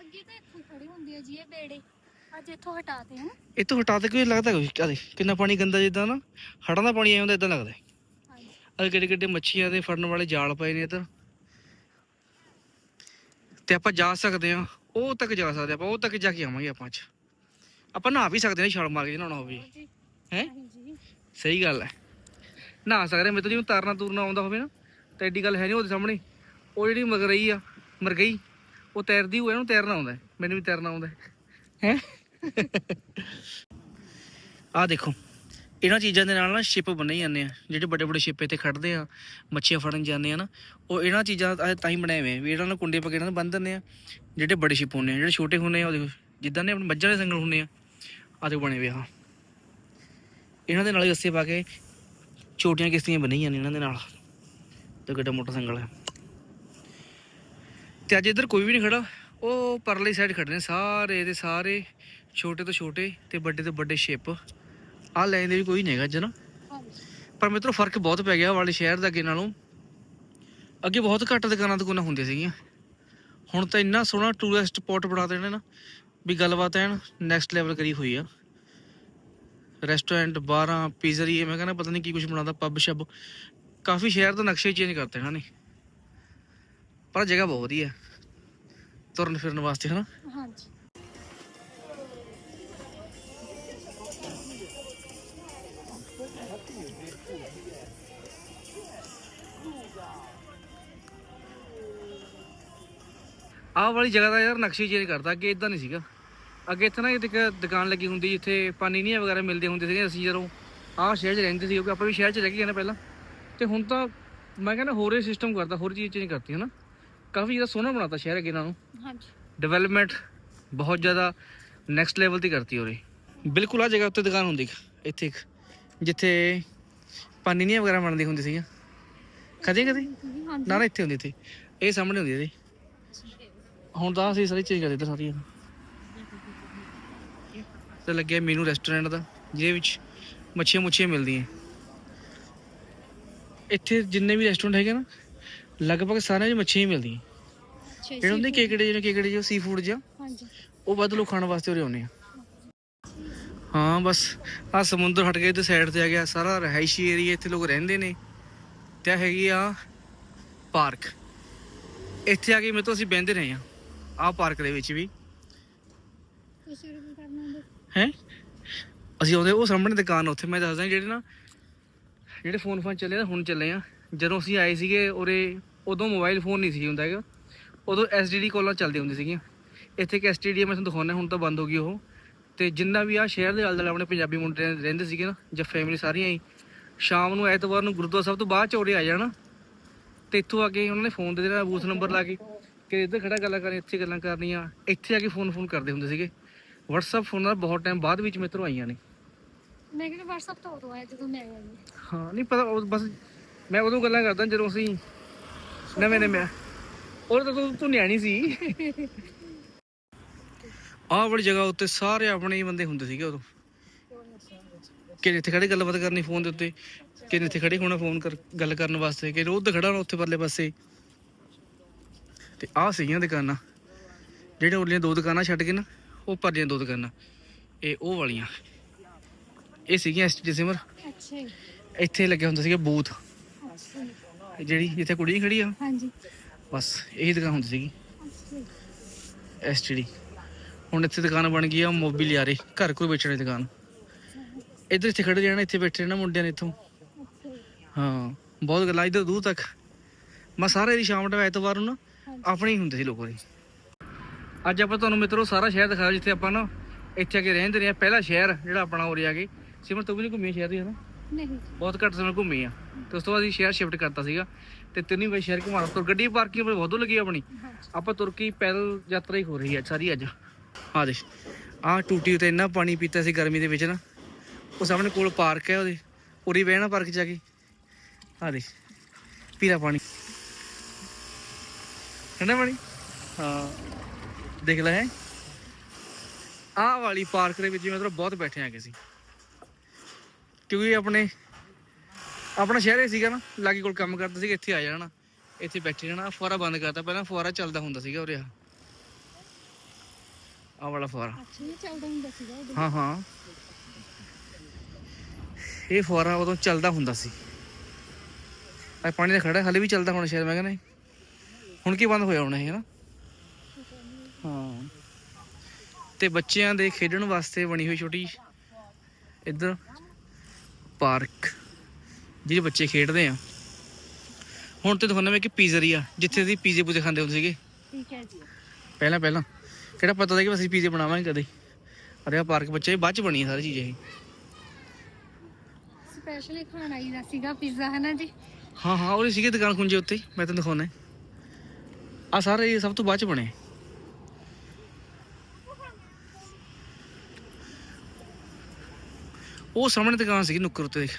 Speaker 2: ਅੱਗੇ ਤਾਂ ਇੱਥੇ ਖੜੀ ਹੁੰਦੀ ਹੈ ਜੀ ਇਹ ਬੇੜੇ। ਅੱਜ ਇੱਥੋਂ ਹਟਾਤੇ ਹਨ।
Speaker 1: ਇਹ ਤੋਂ ਹਟਾ ਦੇ ਕੋਈ ਲੱਗਦਾ ਕੁਝ ਆ ਦੇ ਕਿੰਨਾ ਪਾਣੀ ਗੰਦਾ ਜਿੱਦਾਂ ਨਾ ਹੜਾਂ ਦਾ ਪਾਣੀ ਆਇਆ ਹੁੰਦਾ ਇਦਾਂ ਲੱਗਦਾ
Speaker 2: ਹਾਂਜੀ।
Speaker 1: ਅਰੇ ਕਿੱਡੇ ਕਿੱਡੇ ਮੱਛੀਆਂ ਦੇ ਫੜਨ ਵਾਲੇ ਜਾਲ ਪਏ ਨੇ ਇੱਧਰ। ਤੇ ਆਪਾਂ ਜਾ ਸਕਦੇ ਆ ਉਹ ਤੱਕ ਜਾ ਸਕਦੇ ਆਪਾਂ ਉਹ ਤੱਕ ਜਾ ਕੇ ਆਵਾਂਗੇ ਆਪਾਂ ਅੱਜ। ਆਪਾਂ ਨਹਾ ਵੀ ਸਕਦੇ ਹਾਂ ਛਾਲ ਮਾਰ ਕੇ ਨਹਾਉਣਾ ਹੋਵੇ। ਹੈ? ਸਹੀ ਗੱਲ ਹੈ। ਨਹਾ ਸਕਦੇ ਮੇਰੇ ਤੋਂ ਜਿਵੇਂ ਤਰਨਾ ਤੁਰਨਾ ਆਉਂਦਾ ਹੋਵੇ ਨਾ, ਤਾਂ ਐਡੀ ਗੱਲ ਹੈ ਨਹੀਂ ਉਹਦੇ ਸਾਹਮਣੇ। ਉਹ ਜਿਹੜੀ ਮਗਰਈ ਆ ਮਰਗਈ ਉਹ ਤੈਰਦੀ ਹੋਏ ਉਹਨੂੰ ਤੈਰਨਾ ਆਉਂਦਾ ਮੈਨੂੰ ਵੀ ਤੈਰਨਾ ਆਉਂਦਾ ਹੈ। ਆ ਦੇਖੋ, ਇਹਨਾਂ ਚੀਜ਼ਾਂ ਦੇ ਨਾਲ ਨਾ ਸ਼ਿਪ ਬਣੇ ਜਾਂਦੇ ਆ। ਜਿਹੜੇ ਵੱਡੇ ਵੱਡੇ ਸ਼ਿਪ ਇੱਥੇ ਖੜਦੇ ਆ, ਮੱਛੀਆਂ ਫੜਨ ਜਾਂਦੇ ਆ ਨਾ, ਉਹ ਇਹਨਾਂ ਚੀਜ਼ਾਂ ਦਾ ਤਾਂ ਹੀ ਬਣਾਏ ਹੋਏ ਵੀ ਇਹਨਾਂ ਨੂੰ ਕੁੰਡੇ ਪਾ ਇਹਨਾਂ ਨੂੰ ਬੰਨ ਦਿੰਦੇ ਆ। ਜਿਹੜੇ ਵੱਡੇ ਸ਼ਿਪ ਹੁੰਦੇ ਆ, ਜਿਹੜੇ ਛੋਟੇ ਹੁੰਦੇ ਆ, ਉਹ ਦੇਖੋ, ਜਿੱਦਾਂ ਨੇ ਆਪਣੇ ਮੱਝਾਂ ਦੇ ਸੰਗਲ ਹੁੰਦੇ ਆ ਆ ਦੇਖੋ ਬਣੇ ਹੋਏ ਆ। ਇਹਨਾਂ ਦੇ ਨਾਲ ਰੱਸੇ ਪਾ ਕੇ ਛੋਟੀਆਂ ਕਿਸ਼ਤੀਆਂ ਬਣੀਆਂ ਨੇ ਇਹਨਾਂ ਦੇ ਨਾਲ। ਤੇ ਕਿੱਡਾ ਮੋਟਰਸਾਈਕਲ ਹੈ। ਤੇ ਅੱਜ ਇੱਧਰ ਕੋਈ ਵੀ ਨਹੀਂ ਖੜਾ। ਉਹ ਪਰਲੀ ਸਾਈਡ ਖੜੇ ਨੇ ਸਾਰੇ ਦੇ ਸਾਰੇ, ਛੋਟੇ ਤੋਂ ਛੋਟੇ ਤੇ ਵੱਡੇ ਤੋਂ ਵੱਡੇ ਸ਼ਿਪ ਆਹ ਲਾਈਨ ਦੇ ਵੀ ਕੋਈ ਨਹੀਂ ਹੈਗਾ ਅੱਜ ਨਾ।
Speaker 2: ਹਾਂਜੀ
Speaker 1: ਪਰ ਮਿੱਤਰੋ ਫ਼ਰਕ ਬਹੁਤ ਪੈ ਗਿਆ ਵਾਲੇ ਸ਼ਹਿਰ ਦਾ ਅੱਗੇ ਨਾਲੋਂ। ਅੱਗੇ ਬਹੁਤ ਘੱਟ ਦੁਕਾਨਾਂ ਦੁਕਾਨਾਂ ਹੁੰਦੀਆਂ ਸੀਗੀਆਂ। ਹੁਣ ਤਾਂ ਇੰਨਾ ਸੋਹਣਾ ਟੂਰਿਸਟ ਸਪੌਟ ਬਣਾ ਦੇਣੇ ਨਾ, ਵੀ ਗੱਲਬਾਤ ਐਨ ਨੈਕਸਟ ਲੈਵਲ ਕਰੀ ਹੋਈ ਆ। ਰੈਸਟੋਰੈਂਟ ਬਾਰਾਂ ਪੀਜ਼ਰੀ ਮੈਂ ਕਹਿੰਦਾ ਪਤਾ ਨਹੀਂ ਕੀ ਕੁਝ ਬਣਾਉਂਦਾ ਪੱਬ ਸ਼ਬ ਕਾਫੀ ਸ਼ਹਿਰ ਦਾ ਨਕਸ਼ਾ ਹੀ ਚੇਂਜ ਕਰਤਾ ਇਹਨਾਂ ਨੇ ਪਰ ਜਗ੍ਹਾ ਬਹੁਤ ਵਧੀਆ। ਤੁਰਨ ਫਿਰਨ ਵਾਸਤੇ ਹਨਾ?
Speaker 2: ਹਾਂਜੀ।
Speaker 1: ਆਹ ਵਾਲੀ ਜਗ੍ਹਾ ਦਾ ਯਾਰ ਨਕਸ਼ਾ ਚੇਂਜ ਕਰਤਾ ਅੱਗੇ ਇਦਾਂ ਨਹੀਂ ਸੀਗਾ। ਅੱਗੇ ਇੱਥੇ ਨਾ ਇੱਕ ਦੁਕਾਨ ਲੱਗੀ ਹੁੰਦੀ ਜਿੱਥੇ ਪਾਣੀ ਨਹੀਂ ਵਗੈਰਾ ਮਿਲਦੇ ਹੁੰਦੇ ਸੀਗੇ ਅਸੀਂ ਜਦੋਂ ਆਹ ਸ਼ਹਿਰ 'ਚ ਰਹਿੰਦੇ ਸੀ ਕਿਉਂਕਿ ਆਪਾਂ ਵੀ ਸ਼ਹਿਰ 'ਚ ਰਹਿ ਕੇ ਗਏ ਨਾ ਪਹਿਲਾਂ। ਤੇ ਹੁਣ ਤਾਂ ਮੈਂ ਕਹਿੰਦਾ ਹੋਰ ਹੀ ਸਿਸਟਮ ਕਰਤਾ ਹੋਰ ਚੀਜ਼ ਚੇਂਜ ਕਰਤੀ ਹਨਾ। ਕਾਫੀ ਜ਼ਿਆਦਾ ਸੋਹਣਾ ਬਣਾਤਾ ਸ਼ਹਿਰ ਅੱਗੇ ਨਾਲੋਂ।
Speaker 2: ਹਾਂਜੀ।
Speaker 1: ਡਿਵੈਲਪਮੈਂਟ ਬਹੁਤ ਜ਼ਿਆਦਾ ਨੈਕਸਟ ਲੈਵਲ ਤੇ ਕਰਤੀ ਹੋਰੀ ਬਿਲਕੁਲ ਆ ਜਗ੍ਹਾ ਉੱਤੇ ਦੁਕਾਨ ਹੁੰਦੀ ਇੱਥੇ ਇੱਕ ਜਿੱਥੇ ਪਾਣੀ ਨਹੀਂ ਵਗੈਰਾ ਬਣਦੀ ਹੁੰਦੀ ਸੀਗੀਆਂ। ਕਦੇ ਕਦੇ? ਨਾ ਨਾ ਇੱਥੇ ਹੁੰਦੀ ਸੀ ਇਹ ਸਾਹਮਣੇ ਹੁੰਦੀ ਸੀ ਹੁਣ ਤਾਂ ਅਸੀਂ ਸਾਰੀ ਚੇਂਜ ਕਰ ਦਿੱਤਾ ਸਾਰੀਆਂ। ਤੇ ਲੱਗਿਆ ਮੀਨੂ ਰੈਸਟੋਰੈਂਟ ਦਾ ਜਿਹਦੇ ਵਿੱਚ ਮੱਛੀਆਂ ਮੁੱਛੀਆਂ ਮਿਲਦੀਆਂ। ਇੱਥੇ ਜਿੰਨੇ ਵੀ ਰੈਸਟੋਰੈਂਟ ਹੈਗੇ ਨਾ ਲਗਭਗ ਸਾਰਿਆਂ 'ਚ ਮੱਛੀਆਂ ਹੀ ਮਿਲਦੀਆਂ। ਜਿਹੜੇ ਹੁੰਦੇ ਕੇਕੜੇ ਜਿਹੜੇ ਕੇਕੜੇ ਜੋ ਸੀ ਫੂਡ ਜਿਹਾ
Speaker 2: ਹਾਂਜੀ।
Speaker 1: ਉਹ ਵੱਧ ਲੋਕ ਖਾਣ ਵਾਸਤੇ ਉਰੇ ਆਉਂਦੇ ਆ। ਹਾਂ ਬਸ ਆ ਸਮੁੰਦਰ ਹਟ ਕੇ ਤੇ ਸਾਈਡ ਤੇ ਆ ਗਿਆ ਸਾਰਾ ਰਹਾਇਸ਼ੀ ਏਰੀਆ ਇੱਥੇ ਲੋਕ ਰਹਿੰਦੇ ਨੇ। ਤੇ ਹੈਗੀ ਆ ਪਾਰਕ ਇੱਥੇ ਆ ਕੇ ਮੇਰੇ ਤੋਂ ਅਸੀਂ ਬਹਿੰਦੇ ਰਹੇ ਆ ਆ ਪਾਰਕ ਦੇ ਵਿੱਚ ਵੀ। ਹੈ? ਅਸੀਂ ਉਹਦੇ ਉਹ ਸਾਹਮਣੇ ਦੁਕਾਨ ਉੱਥੇ ਮੈਂ ਦੱਸਦਾ ਜਿਹੜੇ ਨਾ, ਜਿਹੜੇ ਫੋਨ ਫੋਨ ਚੱਲੇ ਨਾ, ਹੁਣ ਚੱਲੇ ਆ। ਜਦੋਂ ਅਸੀਂ ਆਏ ਸੀਗੇ, ਉਰੇ ਉਦੋਂ ਮੋਬਾਈਲ ਫੋਨ ਨਹੀਂ ਸੀ ਹੁੰਦਾ ਹੈਗਾ। ਉਦੋਂ ਐਸਡੀਡੀ ਕਾਲਾਂ ਚੱਲਦੀ ਹੁੰਦੀਆਂ ਸੀਗੀਆਂ। ਇੱਥੇ ਇੱਕ ਐਸਟੀਡੀ ਮੈਂ ਤੁਹਾਨੂੰ ਦਿਖਾਉਣਾ ਹੁਣ ਤਾਂ ਬੰਦ ਹੋ ਗਈ ਉਹ। ਤੇ ਜਿੰਨਾ ਵੀ ਆ, ਸ਼ਹਿਰ ਦੇ ਆਲੇ ਦੁਆਲੇ ਆਪਣੇ ਪੰਜਾਬੀ ਮੁੰਡੇ ਰਹਿੰਦੇ ਸੀਗੇ ਨਾ, ਜਾਂ ਫੈਮਿਲੀ ਸਾਰੀਆਂ ਹੀ। ਸ਼ਾਮ ਨੂੰ, ਐਤਵਾਰ ਨੂੰ ਗੁਰਦੁਆਰਾ ਸਾਹਿਬ ਤੋਂ ਬਾਅਦ ਚੌੜੇ ਆ ਜਾਣਾ। ਤੇ ਇੱਥੋਂ ਆ ਕੇ ਉਹਨਾਂ ਨੇ ਫੋਨ ਦੇ ਦੇਣਾ ਬੂਥ ਨੰਬਰ ਲਾ ਕੇ। ਕਿ ਇੱਧਰ ਖੜਾ ਗੱਲਾਂ ਕਰਨੀ ਇੱਥੇ ਗੱਲਾਂ ਕਰਨੀਆਂ। ਇੱਥੇ ਆ ਕੇ ਫੋਨ ਫੋਨ ਕਰਦੇ ਹੁੰਦੇ ਸੀਗੇ। WhatsApp ਫੋਨ ਬਹੁਤ ਟਾਈਮ ਬਾਅਦ ਵਿੱਚ ਮਿੱਤਰੋਂ ਆਈਆਂ ਨੇ।
Speaker 2: ਮੈਂ ਕਿਹਾ WhatsApp ਤੋਂ ਉਦੋਂ ਆਇਆ ਜਦੋਂ ਮੈਂ ਆਇਆ
Speaker 1: ਹਾਂ। ਨਹੀਂ ਪਤਾ ਉਹ ਬਸ ਮੈਂ ਉਦੋਂ ਗੱਲਾਂ ਕਰਦਾ ਜਦੋਂ ਅਸੀਂ ਨਵੇਂ ਨਵੇਂ ਉਹ ਤਾਂ ਤੂੰ ਤੂੰ ਨਿਆਣੀ ਸੀ। ਆਹ ਵਾਲੀ ਜਗ੍ਹਾ ਉੱਤੇ ਸਾਰੇ ਆਪਣੇ ਹੀ ਬੰਦੇ ਹੁੰਦੇ ਸੀਗੇ ਉਦੋਂ। ਕਿ ਇੱਥੇ ਖੜੇ ਗੱਲਬਾਤ ਕਰਨੀ ਫੋਨ ਦੇ ਉੱਤੇ? ਕਿ ਇੱਥੇ ਖੜੇ ਹੋਣਾ ਫੋਨ ਕਰ ਗੱਲ ਕਰਨ ਵਾਸਤੇ? ਕਿ ਰੋਜ਼ ਖੜਾ ਹੋਣਾ ਉੱਥੇ ਪਰਲੇ ਪਾਸੇ? ਤੇ ਆਹ ਸੀਗੀਆਂ ਦੁਕਾਨਾਂ। ਜਿਹੜੇ ਉਰਲੀਆਂ ਦੋ ਦੁਕਾਨਾਂ ਛੱਡ ਕੇ ਨਾ ਉਹ ਪਰਲੀਆਂ ਦੋ ਦੁਕਾਨਾਂ। ਇਹ ਉਹ ਵਾਲੀਆਂ। ਇਹ ਸੀਗੀਆਂ ਐਸਟੀ ਸਿਮਰ
Speaker 2: ਅੱਛਾ ਜੀ,
Speaker 1: ਇੱਥੇ ਲੱਗਿਆ ਹੁੰਦਾ ਸੀਗਾ ਬੂਥ।
Speaker 2: ਅੱਛਾ ਜੀ।
Speaker 1: ਜਿਹੜੀ ਜਿੱਥੇ ਕੁੜੀ ਖੜੀ ਆ।
Speaker 2: ਹਾਂਜੀ।
Speaker 1: ਬਸ ਇਹੀ ਦੁਕਾਨ ਹੁੰਦੀ ਸੀਗੀ।
Speaker 2: ਅੱਛਾ ਜੀ,
Speaker 1: ਐਸਟੀਡੀ ਹੁਣ ਇੱਥੇ ਦੁਕਾਨ ਬਣ ਗਈ ਆ ਮੋਬਿਲਿਆਰੇ ਘਰ ਕੋਈ ਵੇਚਣ ਦੀ ਦੁਕਾਨ। ਇੱਧਰ ਇੱਥੇ ਖੜੇ ਰਹਿਣਾ ਇੱਥੇ ਬੈਠੇ ਰਹਿਣਾ ਮੁੰਡਿਆਂ ਨੇ ਇੱਥੋਂ।
Speaker 2: ਅੱਛਾ ਜੀ।
Speaker 1: ਹਾਂ ਬਹੁਤ ਗੱਲਾਂ। ਇੱਧਰ ਦੂਰ ਤੱਕ। ਮੈਂ ਸਾਰੇ ਦੀ ਸ਼ਾਮ ਟਾਈਮ ਐਤਵਾਰ ਨੂੰ ਨਾ
Speaker 2: ਹਾਂਜੀ।
Speaker 1: ਆਪਣੇ ਹੀ ਹੁੰਦੇ ਸੀ ਲੋਕਾਂ ਦੀ ਅੱਜ ਆਪਾਂ ਤੁਹਾਨੂੰ ਮਿੱਤਰੋ ਸਾਰਾ ਸ਼ਹਿਰ ਦਿਖਾਇਆ ਜਿੱਥੇ ਆਪਾਂ ਨਾ ਇੱਥੇ ਆ ਕੇ ਰਹਿੰਦੇ ਰਹੇ ਆ ਪਹਿਲਾ ਸ਼ਹਿਰ ਜਿਹੜਾ ਆਪਣਾ ਹੋ ਰਿਹਾ ਕਿ। ਸਿਮਰ ਤੂੰ ਵੀ ਨਹੀਂ ਘੁੰਮੀ ਆ ਸ਼ਹਿਰ ਦੀ ਹਨਾ?
Speaker 2: ਨਹੀਂ।
Speaker 1: ਬਹੁਤ ਘੱਟ ਸਮੇਂ ਘੁੰਮੀ ਆ। ਤੇ ਉਸ ਤੋਂ ਬਾਅਦ ਅਸੀਂ ਸ਼ਹਿਰ ਸ਼ਿਫਟ ਕਰਤਾ ਸੀਗਾ। ਤੇ ਤਿੰਨੀ ਵਾਰ ਸ਼ਹਿਰ ਘੁਮਾਉਣਾ ਤੁਰ ਗੱਡੀ ਪਾਰਕਿੰਗ ਪਰ ਬਹੁਤ ਲੱਗੀ ਆਪਣੀ। ਆਪਾਂ ਤੁਰ ਕੇ ਹੀ ਪੈਦਲ ਯਾਤਰਾ ਹੀ ਹੋ ਰਹੀ ਹੈ ਸਾਰੀ ਅੱਜ। ਆ ਦੇ ਆ ਟੂਟੀ ਉਤੇ ਇੰਨਾ ਪਾਣੀ ਪੀਤਾ ਸੀ ਗਰਮੀ ਦੇ ਵਿੱਚ ਨਾ। ਉਹ ਸਾਹਮਣੇ ਕੋਲ ਪਾਰਕ ਹੈ ਉਹਦੇ। ਉਰੀ ਬਹਿਣਾ ਪਾਰਕ 'ਚ ਜਾ ਕੇ। ਆ ਦੇ ਪੀਲਾ ਪਾਣੀ। ਠੰਡਾ ਪਾਣੀ? ਹਾਂ। ਦੇਖ ਲੈ ਹੈ। ਆਹ ਵਾਲੀ ਪਾਰਕ ਦੇ ਵਿੱਚ ਜਿਵੇਂ ਮਤਲਬ ਬਹੁਤ ਬੈਠੇ ਆ ਸੀ। ਕਿਉਂਕਿ ਆਪਣੇ ਆਪਣਾ ਸ਼ਹਿਰ ਹੀ ਸੀਗਾ ਨਾ ਲਾਗੇ ਕੋਲ ਕੰਮ ਕਰਦੇ ਸੀਗੇ ਇੱਥੇ ਆ ਜਾਣਾ। ਇੱਥੇ ਬੈਠੇ ਰਹਿਣਾ ਫੁਆਰਾ ਬੰਦ ਕਰਤਾ ਪਹਿਲਾਂ ਫੁਆਰਾ ਚੱਲਦਾ ਹੁੰਦਾ ਸੀਗਾ ਉਰੇ ਆ ਆਹ ਵਾਲਾ ਫੁਆਰਾ।
Speaker 2: ਅੱਛਾ ਜੀ ਚੱਲਦਾ ਹੁੰਦਾ ਸੀਗਾ ਉਦੋਂ।
Speaker 1: ਹਾਂ ਹਾਂ। ਇਹ ਫੁਆਰਾ ਉਦੋਂ ਚੱਲਦਾ ਹੁੰਦਾ ਸੀ। ਆ ਪਾਣੀ ਦਾ ਖੜਾ ਹਲੇ ਵੀ ਚੱਲਦਾ ਹੋਣਾ ਸ਼ਾਇਦ ਮੈਂ ਕਹਿੰਦਾ ਹੁਣ ਕੀ ਬੰਦ ਹੋਇਆ ਹੋਣਾ ਇਹ ਹਨਾ ਹਾਂ ਤੇ ਬੱਚਿਆਂ ਦੇ ਖੇਡਣ ਵਾਸਤੇ ਬਣੀ ਹੋਈ ਛੋਟੀ ਇੱਧਰ ਪਾਰਕ ਜਿਹਦੇ ਬੱਚੇ ਖੇਡਦੇ ਆ। ਹੁਣ ਤੇ ਦਿਖਾਉਂਦਾ ਮੈਂ ਕਿ ਪੀਜ਼ਰੀਆ ਜਿੱਥੇ ਅਸੀਂ ਪੀਜ਼ੇ ਪੂਜੇ ਖਾਂਦੇ ਹੁੰਦੇ ਸੀਗੇ।
Speaker 2: ਠੀਕ ਹੈ ਜੀ।
Speaker 1: ਪਹਿਲਾਂ ਪਹਿਲਾਂ। ਕਿਹੜਾ ਪਤਾ ਸੀ ਕਿ ਅਸੀਂ ਪੀਜ਼ੇ ਬਣਾਵਾਂਗੇ ਕਦੇ। ਅਰੇ ਆ ਪਾਰਕ ਬੱਚੇ ਬਾਅਦ ਚ ਬਣੀ ਆ ਸਾਰੀ ਚੀਜ਼ ਇਹ।
Speaker 2: ਸਪੈਸ਼ਲੀ ਖਾਣਾ ਹੀ ਦਾ ਸੀਗਾ ਪੀਜ਼ਾ ਹੈ ਨਾ ਜੀ?
Speaker 1: ਹਾਂ ਹਾਂ ਉਹਦੇ ਸੀਗੇ ਦੁਕਾਨ ਖੁੰਝੇ ਉੱਤੇ ਮੈਂ ਤੈਨੂੰ ਦਿਖਾਉਣਾ ਆ ਸਾਰੇ ਇਹ ਸਭ ਤੋਂ ਬਾਅਦ ਚ ਬਣੇ। ਉਹ ਸਾਹਮਣੇ ਦੁਕਾਨ ਸੀਗੀ ਨੁੱਕਰ ਉੱਤੇ ਦੇਖ।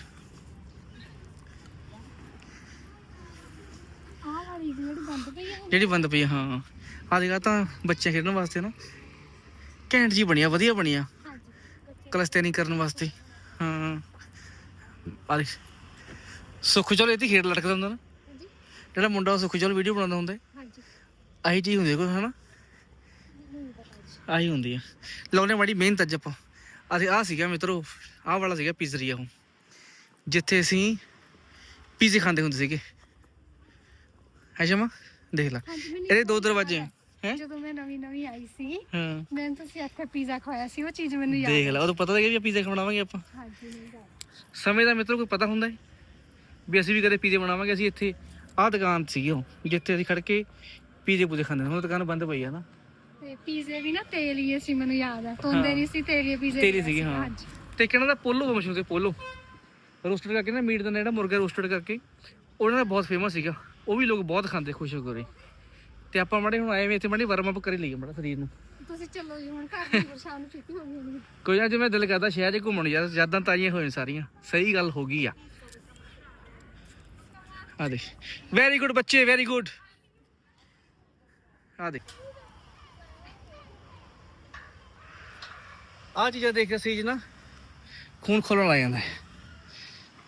Speaker 2: ਜਿਹੜੀ ਬੰਦ ਪਈ ਹੈ
Speaker 1: ਆ, ਹਾਂ ਆ ਦੇਖਾ ਤਾਂ ਬੱਚੇ ਖੇਡਣ ਵਾਸਤੇ ਨਾ। ਘੈਂਟ ਜੀ ਬਣੀਆ ਵਧੀਆ ਬਣੀਆ
Speaker 2: ਬੱਚੇ
Speaker 1: ਕਲਸਟੇਨਿੰਗ ਕਰਨ ਵਾਸਤੇ। ਹਾਂ ਆ ਦੇਖ। ਸੁੱਖ ਚਲ ਇਹ ਤੇ ਖੇਡ ਲਟਕਦਾ ਹੁੰਦਾ ਨਾ। ਜਿਹੜਾ ਮੁੰਡਾ ਸੁੱਖ ਚਲ ਵੀਡੀਓ ਬਣਾਉਂਦਾ ਹੁੰਦਾ
Speaker 2: ਹਾਂਜੀ।
Speaker 1: ਆਹੀ ਚੀਜ਼ ਹੁੰਦੀ ਹੈ ਕੋਈ ਹਨਾ?
Speaker 2: ਨਹੀਂ ਜੀ।
Speaker 1: ਆਹੀ ਹੁੰਦੀ ਆ। ਲਾਉਣੇ ਮਾੜੀ ਮਿਹਨਤ ਅੱਜ ਆਪਾਂ। ਅਸੀਂ ਆ ਸੀਗਾ ਮਿੱਤਰੋ ਆਹ ਵਾਲਾ ਸੀਗਾ ਪੀਜ਼ਰੀਆ ਉਹ ਜਿੱਥੇ ਅਸੀਂ ਪੀਜ਼ੇ ਖਾਂਦੇ ਹੁੰਦੇ ਸੀਗੇ। ਹੈ ਜਮਾ ਦੇਖ ਲੈ। ਇਹਦੇ ਦੋ ਦਰਵਾਜ਼ੇ ਹੈ?
Speaker 2: ਜਦੋਂ ਮੈਂ ਨਵੀਂ ਨਵੀਂ ਆਈ ਸੀ
Speaker 1: ਹਾਂ।
Speaker 2: ਮੈਂ ਤੁਸੀਂ ਇੱਥੇ ਪੀਜ਼ਾ ਖਵਾਇਆ ਸੀ ਉਹ ਚੀਜ਼ ਮੈਨੂੰ ਯਾਦ
Speaker 1: ਦੇਖ ਲੈ ਉਦੋਂ ਪਤਾ ਲੱਗਿਆ ਵੀ ਪੀਜ਼ੇ ਬਣਾਵਾਂਗੇ ਆਪਾਂ।
Speaker 2: ਹਾਂਜੀ
Speaker 1: ਸਮੇਂ ਦਾ ਮਿੱਤਰੋ ਕੋਈ ਪਤਾ ਹੁੰਦਾ ਹੈ? ਵੀ ਅਸੀਂ ਵੀ ਕਦੇ ਪੀਜ਼ੇ ਬਣਾਵਾਂਗੇ ਅਸੀਂ ਇੱਥੇ ਆਹ ਦੁਕਾਨ ਸੀਗੀ ਉਹ ਜਿੱਥੇ ਅਸੀਂ ਖੜ ਕੇ ਪੀਜ਼ੇ ਪੂਜੇ ਖਾਂਦੇ ਹੁਣ ਦੁਕਾਨ ਬੰਦ ਪਈ ਆ ਨਾ।
Speaker 2: ਤੇ ਪੀਜ਼ੇ ਵੀ ਨਾ ਤੇਲ ਹੀ ਸੀ ਮੈਨੂੰ ਯਾਦ ਆ। ਤੋਂਦੇ ਨਹੀਂ ਸੀ ਤੇਲੀਏ ਪੀਜ਼ੇ
Speaker 1: ਤੇਲੀ ਸੀਗੇ, ਹਾਂ।
Speaker 2: ਹਾਂਜੀ
Speaker 1: ਤੇ ਕਿਹਨਾਂ ਦਾ ਪੋਲੋ ਬਹੁਤ ਮਸ਼ਹੂਰ ਸੀ ਪੋਲੋ। ਰੋਸਟਡ ਕਰਕੇ ਨਾ ਮੀਟ ਦਾ ਜਿਹੜਾ ਮੁਰਗਾ ਰੋਸਟਡ ਕਰਕੇ। ਉਹਨਾਂ ਦਾ ਬਹੁਤ ਫੇਮਸ ਸੀਗਾ। ਉਹ ਵੀ ਲੋਕ ਬਹੁਤ ਖਾਂਦੇ ਖੁਸ਼ ਹੋ ਕੇ ਤੇ ਆਪਾਂ ਮਾੜੇ ਹੁਣ ਆਏ ਵੇ ਇੱਥੇ ਮਾੜੀ ਵਾਰਮ ਅਪ ਕਰੀ ਲਈਏ ਮਾੜਾ ਸਰੀਰ ਨੂੰ।
Speaker 2: ਤੁਸੀਂ ਚੱਲੋ ਜੀ ਹੁਣ ਘਰ ਦੀ ਪਰੇਸ਼ਾਨ ਨੂੰ ਛੁੱਟੀ ਹੋ ਗਈ
Speaker 1: ਕੋਈ ਨਾ ਜਿਵੇਂ ਦਿਲ ਕਰਦਾ ਸ਼ਹਿਰ 'ਚ ਘੁੰਮਣ ਯਾਰ ਯਾਦਾਂ ਤਾਜ਼ੀਆਂ ਹੋਈਆਂ ਸਾਰੀਆਂ। ਸਹੀ ਗੱਲ ਹੋ ਗਈ ਆ। ਆ ਦੇਖ। ਵੈਰੀ ਗੁੱਡ ਬੱਚੇ ਵੈਰੀ ਗੁੱਡ ਆ ਦੇਖ। ਆ ਚੀਜ਼ਾਂ ਦੇਖ ਕੇ ਸੀ ਨਾ ਖੂਨ ਖੋਲਣ ਲੱਗ ਜਾਂਦਾ